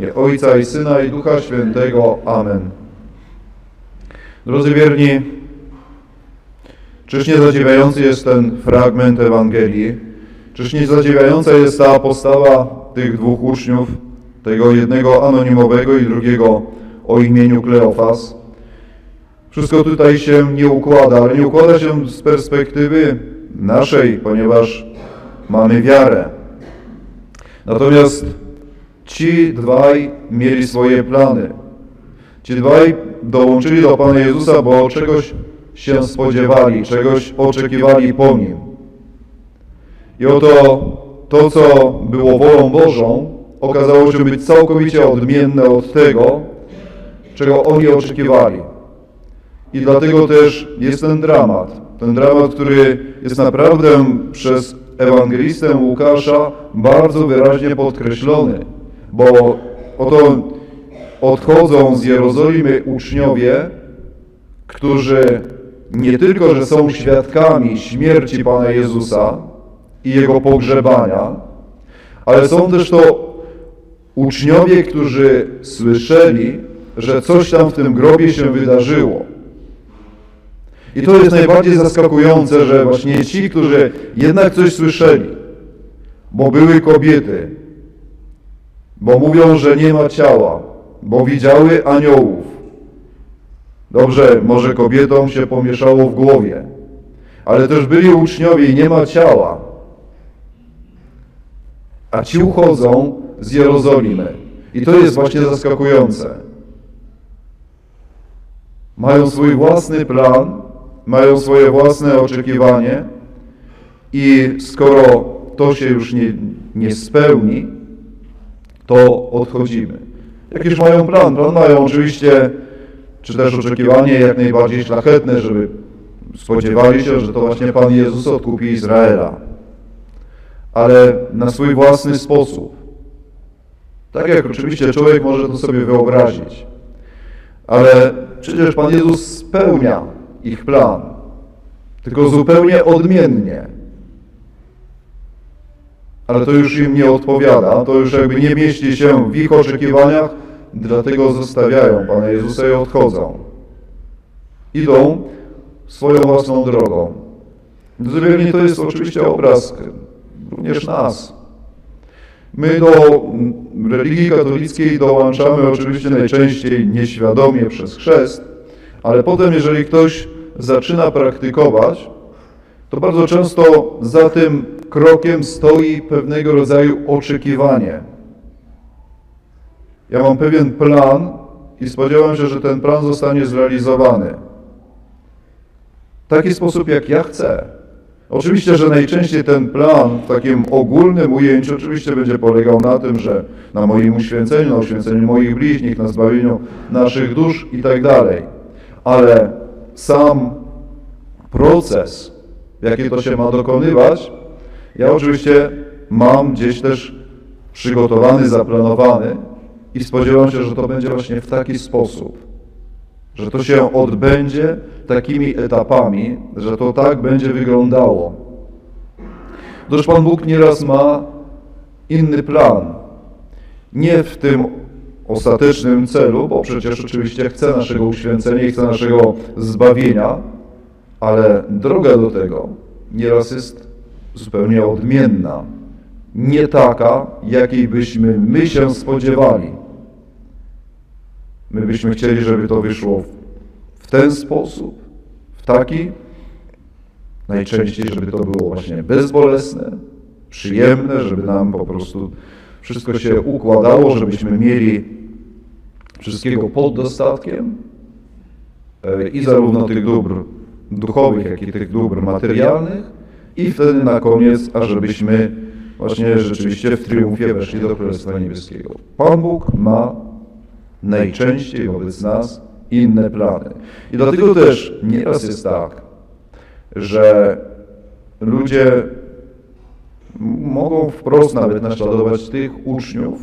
Nie Ojca i Syna i Ducha Świętego. Amen. Drodzy wierni, czyż nie zadziwiający jest ten fragment Ewangelii? Czyż nie zadziwiająca jest ta postawa tych dwóch uczniów, tego jednego anonimowego i drugiego o imieniu Kleofas? Wszystko tutaj się nie układa, ale nie układa się z perspektywy naszej, ponieważ mamy wiarę. Natomiast ci dwaj mieli swoje plany. Ci dwaj dołączyli do Pana Jezusa, bo czegoś się spodziewali, czegoś oczekiwali po Nim. I oto to, co było wolą Bożą, okazało się być całkowicie odmienne od tego, czego oni oczekiwali. I dlatego też jest ten dramat. Ten dramat, który jest naprawdę przez ewangelistę Łukasza bardzo wyraźnie podkreślony, bo oto odchodzą z Jerozolimy uczniowie, którzy nie tylko, że są świadkami śmierci Pana Jezusa i Jego pogrzebania, ale są też to uczniowie, którzy słyszeli, że coś tam w tym grobie się wydarzyło. I to jest najbardziej zaskakujące, że właśnie ci, którzy jednak coś słyszeli, bo były kobiety, bo mówią, że nie ma ciała, bo widziały aniołów. Dobrze, może kobietom się pomieszało w głowie, ale też byli uczniowie i nie ma ciała. A ci uchodzą z Jerozolimy. I to jest właśnie zaskakujące. Mają swój własny plan, mają swoje własne oczekiwanie i skoro to się już nie, nie spełni, to odchodzimy. Jakiż mają plan? Plan mają oczywiście, czy też oczekiwanie jak najbardziej szlachetne, żeby spodziewali się, że to właśnie Pan Jezus odkupi Izraela. Ale na swój własny sposób. Tak jak oczywiście człowiek może to sobie wyobrazić. Ale przecież Pan Jezus spełnia ich plan, tylko zupełnie odmiennie. Ale to już im nie odpowiada, to już jakby nie mieści się w ich oczekiwaniach, dlatego zostawiają Pana Jezusa i odchodzą. Idą swoją własną drogą. Drodzy to jest oczywiście obraz również nas. My do religii katolickiej dołączamy oczywiście najczęściej nieświadomie przez chrzest, ale potem, jeżeli ktoś zaczyna praktykować, to bardzo często za tym krokiem stoi pewnego rodzaju oczekiwanie. Ja mam pewien plan i spodziewam się, że ten plan zostanie zrealizowany. W taki sposób, jak ja chcę. Oczywiście, że najczęściej ten plan w takim ogólnym ujęciu oczywiście będzie polegał na tym, że na moim uświęceniu, na uświęceniu moich bliźnich, na zbawieniu naszych dusz i tak dalej. Ale sam proces, w jaki to się ma dokonywać, ja oczywiście mam gdzieś też przygotowany, zaplanowany i spodziewam się, że to będzie właśnie w taki sposób, że to się odbędzie takimi etapami, że to tak będzie wyglądało. Otóż Pan Bóg nieraz ma inny plan. Nie w tym ostatecznym celu, bo przecież oczywiście chce naszego uświęcenia i chce naszego zbawienia, ale droga do tego nieraz jest zupełnie odmienna. Nie taka, jakiej byśmy my się spodziewali. My byśmy chcieli, żeby to wyszło w ten sposób, w taki, najczęściej, żeby to było właśnie bezbolesne, przyjemne, żeby nam po prostu wszystko się układało, żebyśmy mieli wszystkiego pod dostatkiem e, i zarówno tych dóbr duchowych, jak i tych dóbr materialnych i wtedy na koniec, ażebyśmy właśnie rzeczywiście w triumfie weszli do Królestwa Niebieskiego. Pan Bóg ma najczęściej wobec nas inne plany. I dlatego też nieraz jest tak, że ludzie mogą wprost nawet naśladować tych uczniów,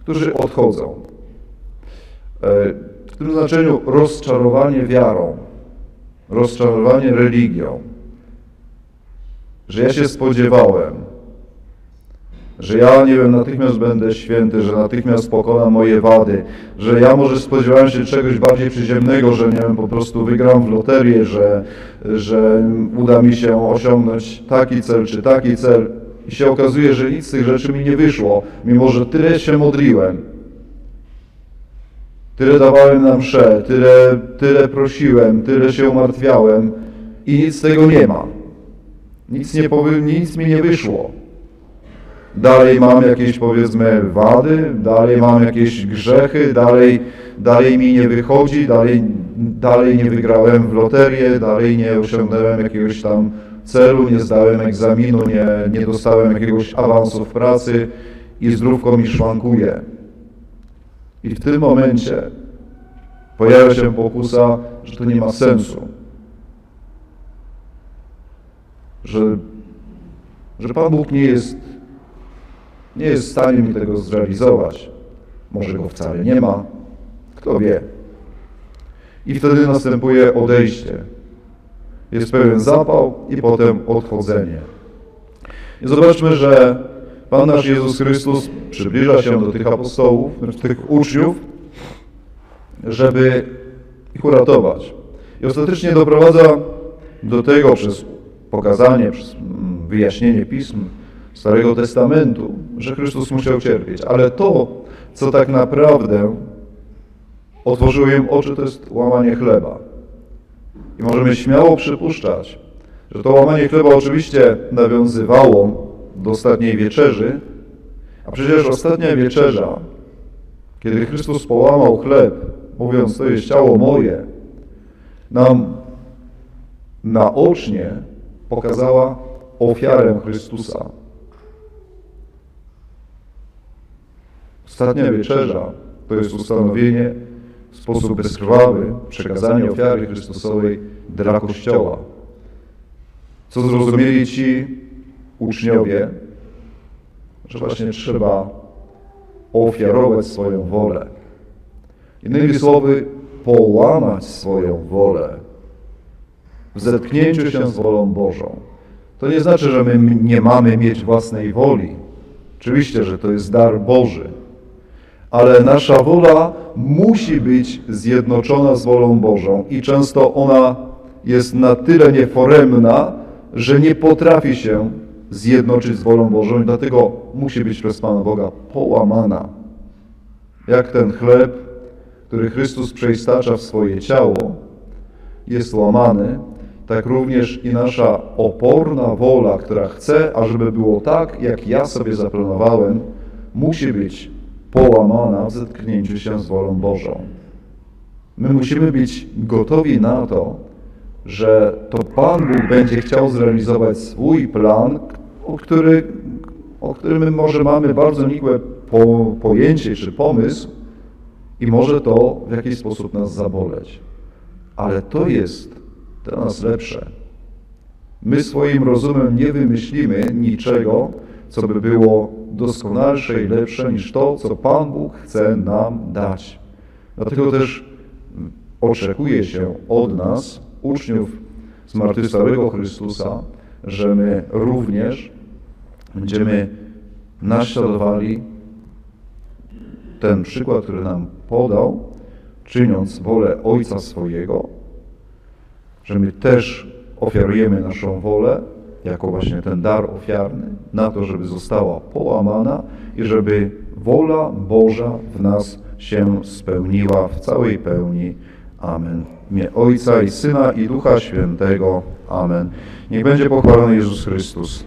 którzy odchodzą. E, w tym znaczeniu rozczarowanie wiarą, rozczarowanie religią, że ja się spodziewałem, że ja, nie wiem, natychmiast będę święty, że natychmiast pokonam moje wady, że ja może spodziewałem się czegoś bardziej przyziemnego, że nie wiem, po prostu wygram w loterię, że, że uda mi się osiągnąć taki cel czy taki cel. I się okazuje, że nic z tych rzeczy mi nie wyszło, mimo że tyle się modliłem. Tyle dawałem na msze, tyle, tyle prosiłem, tyle się umartwiałem i nic z tego nie ma. Nic, nie powy, nic mi nie wyszło. Dalej mam jakieś powiedzmy wady, dalej mam jakieś grzechy, dalej, dalej mi nie wychodzi, dalej, dalej nie wygrałem w loterię, dalej nie osiągnąłem jakiegoś tam celu, nie zdałem egzaminu, nie, nie dostałem jakiegoś awansu w pracy i zdrówko mi szwankuje. I w tym momencie pojawia się pokusa, że to nie ma sensu. Że, że Pan Bóg nie jest, nie jest w stanie mi tego zrealizować. Może go wcale nie ma. Kto wie. I wtedy następuje odejście. Jest pewien zapał i potem odchodzenie. I zobaczmy, że Pan nasz Jezus Chrystus przybliża się do tych apostołów, tych uczniów, żeby ich uratować. I ostatecznie doprowadza do tego przez pokazanie, mm, wyjaśnienie pism Starego Testamentu, że Chrystus musiał cierpieć. Ale to, co tak naprawdę otworzyło im oczy, to jest łamanie chleba. I możemy śmiało przypuszczać, że to łamanie chleba oczywiście nawiązywało do ostatniej wieczerzy, a przecież ostatnia wieczerza, kiedy Chrystus połamał chleb, mówiąc, to jest ciało moje, nam naocznie pokazała ofiarę Chrystusa. Ostatnia wieczerza to jest ustanowienie w sposób bezkrwawy przekazanie ofiary Chrystusowej dla Kościoła. Co zrozumieli ci uczniowie, że właśnie trzeba ofiarować swoją wolę. Innymi słowy, połamać swoją wolę w zetknięciu się z wolą Bożą. To nie znaczy, że my nie mamy mieć własnej woli. Oczywiście, że to jest dar Boży. Ale nasza wola musi być zjednoczona z wolą Bożą i często ona jest na tyle nieforemna, że nie potrafi się zjednoczyć z wolą Bożą i dlatego musi być przez Pana Boga połamana. Jak ten chleb, który Chrystus przeistacza w swoje ciało, jest łamany, tak również i nasza oporna wola, która chce, ażeby było tak, jak ja sobie zaplanowałem, musi być połamana w zetknięciu się z wolą Bożą. My musimy być gotowi na to, że to Pan Bóg będzie chciał zrealizować swój plan, o, który, o którym my może mamy bardzo nikłe po, pojęcie czy pomysł i może to w jakiś sposób nas zaboleć. Ale to jest nas lepsze. My swoim rozumem nie wymyślimy niczego, co by było doskonalsze i lepsze niż to, co Pan Bóg chce nam dać. Dlatego też oczekuje się od nas, uczniów zmartwychwstałego Chrystusa, że my również będziemy naśladowali ten przykład, który nam podał, czyniąc wolę Ojca swojego, że my też ofiarujemy naszą wolę jako właśnie ten dar ofiarny na to, żeby została połamana i żeby wola Boża w nas się spełniła w całej pełni. Amen. W imię Ojca i Syna i Ducha Świętego. Amen. Niech będzie pochwalony Jezus Chrystus.